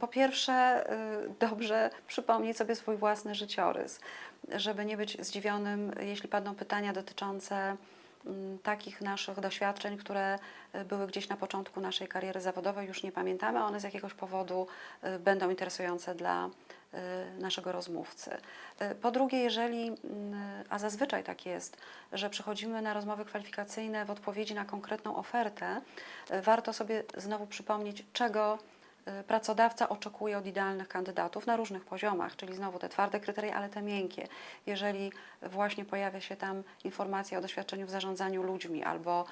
Po pierwsze, y, dobrze przypomnieć sobie swój własny życiorys, żeby nie być zdziwionym, jeśli padną pytania dotyczące mm, takich naszych doświadczeń, które y, były gdzieś na początku naszej kariery zawodowej, już nie pamiętamy, a one z jakiegoś powodu y, będą interesujące dla naszego rozmówcy. Po drugie, jeżeli, mm, a zazwyczaj tak jest, że przychodzimy na rozmowy kwalifikacyjne w odpowiedzi na konkretną ofertę, warto sobie znowu przypomnieć, czego pracodawca oczekuje od idealnych kandydatów na różnych poziomach, czyli znowu te twarde kryteria, ale te miękkie. Jeżeli właśnie pojawia się tam informacja o doświadczeniu w zarządzaniu ludźmi albo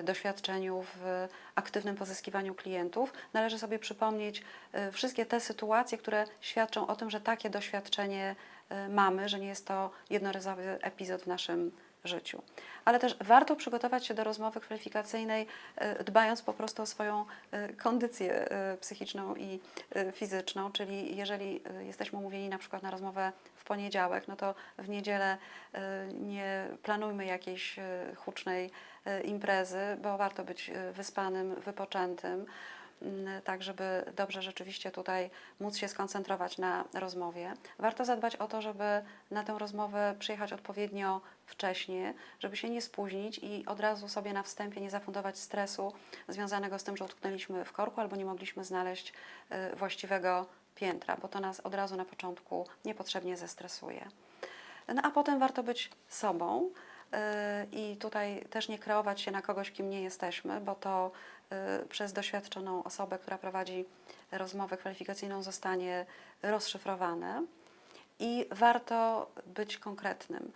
y, doświadczeniu w aktywnym pozyskiwaniu klientów, należy sobie przypomnieć y, wszystkie te sytuacje, które świadczą o tym, że takie doświadczenie y, mamy, że nie jest to jednorazowy epizod w naszym życiu. Ale też warto przygotować się do rozmowy kwalifikacyjnej, e, dbając po prostu o swoją e, kondycję e, psychiczną i e, fizyczną, czyli jeżeli e, jesteśmy umówieni na przykład na rozmowę w poniedziałek, no to w niedzielę e, nie planujmy jakiejś e, hucznej e, imprezy, bo warto być e, wyspanym, wypoczętym tak żeby dobrze rzeczywiście tutaj móc się skoncentrować na rozmowie. Warto zadbać o to, żeby na tę rozmowę przyjechać odpowiednio wcześnie, żeby się nie spóźnić i od razu sobie na wstępie nie zafundować stresu związanego z tym, że utknęliśmy w korku albo nie mogliśmy znaleźć y, właściwego piętra, bo to nas od razu na początku niepotrzebnie zestresuje. No a potem warto być sobą y, i tutaj też nie kreować się na kogoś, kim nie jesteśmy, bo to przez doświadczoną osobę, która prowadzi rozmowę kwalifikacyjną, zostanie rozszyfrowane. I warto być konkretnym.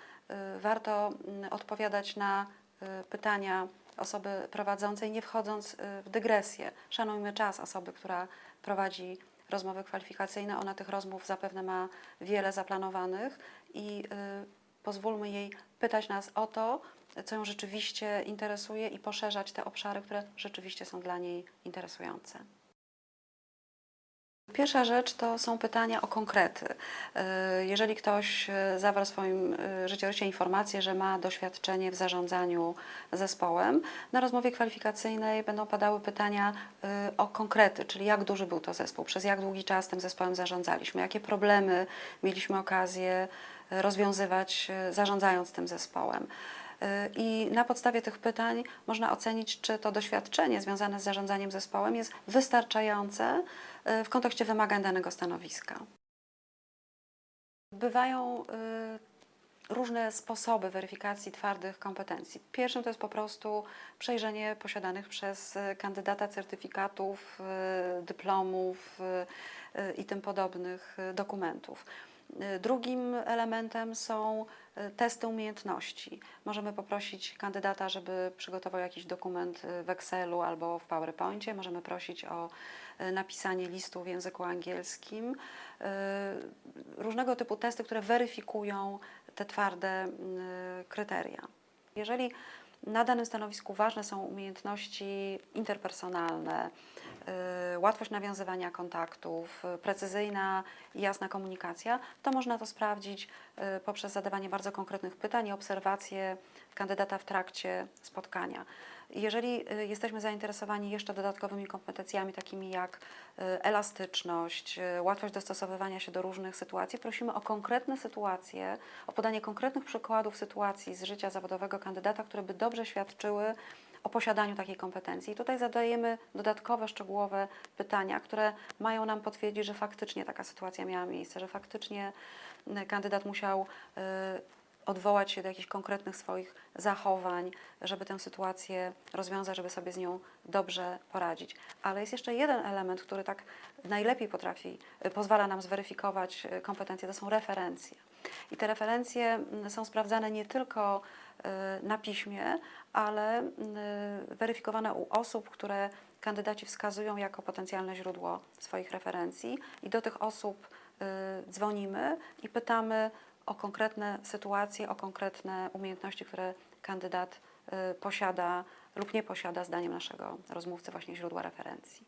Y, Warto mm, odpowiadać na y, pytania osoby prowadzącej, nie wchodząc y, w dygresję. Szanujmy czas osoby, która prowadzi rozmowy kwalifikacyjne. Ona tych rozmów zapewne ma wiele zaplanowanych i y, pozwólmy jej pytać nas o to, co ją rzeczywiście interesuje i poszerzać te obszary, które rzeczywiście są dla niej interesujące. Pierwsza rzecz to są pytania o konkrety. Y, Jeżeli ktoś y, zawarł w swoim y, życiorysie informację, że ma doświadczenie w zarządzaniu zespołem, na rozmowie kwalifikacyjnej będą padały pytania o konkrety, czyli jak duży był to zespół, przez jak długi czas tym zespołem zarządzaliśmy, jakie problemy mieliśmy okazję rozwiązywać zarządzając tym zespołem. I na podstawie tych pytań można ocenić, czy to doświadczenie związane z zarządzaniem zespołem jest wystarczające y, w kontekście wymagań danego stanowiska. Bywają y, różne sposoby weryfikacji twardych kompetencji. Pierwszym to jest po prostu przejrzenie posiadanych przez kandydata certyfikatów, y, dyplomów i tym podobnych dokumentów. Y, Drugim elementem są y, testy umiejętności. Możemy poprosić kandydata, żeby przygotował jakiś dokument y, w Excelu albo w PowerPoincie. Możemy prosić o napisanie listu w języku angielskim. Różnego typu testy, które weryfikują te twarde kryteria. Jeżeli na danym stanowisku ważne są umiejętności interpersonalne, łatwość nawiązywania kontaktów, y, precyzyjna i jasna komunikacja, to można to sprawdzić y, poprzez zadawanie bardzo konkretnych pytań i obserwacje kandydata w trakcie spotkania. Jeżeli y, jesteśmy zainteresowani jeszcze dodatkowymi kompetencjami, takimi jak y, elastyczność, y, łatwość dostosowywania się do różnych sytuacji, prosimy o konkretne sytuacje, o podanie konkretnych przykładów sytuacji z życia zawodowego kandydata, które by dobrze świadczyły o posiadaniu takiej kompetencji. I tutaj zadajemy dodatkowe, szczegółowe pytania, które mają nam potwierdzić, że faktycznie taka sytuacja miała miejsce, że faktycznie y, kandydat musiał y, odwołać się do jakichś konkretnych swoich zachowań, żeby tę sytuację rozwiązać, żeby sobie z nią dobrze poradzić. Ale jest jeszcze jeden element, który tak najlepiej potrafi, y, pozwala nam zweryfikować y, kompetencje, to są referencje. I te referencje mm, są sprawdzane nie tylko y, na piśmie, ale weryfikowane u osób, które kandydaci wskazują jako potencjalne źródło swoich referencji i do tych osób dzwonimy i pytamy o konkretne sytuacje, o konkretne umiejętności, które kandydat y, posiada lub nie posiada zdaniem naszego rozmówcy właśnie źródła referencji.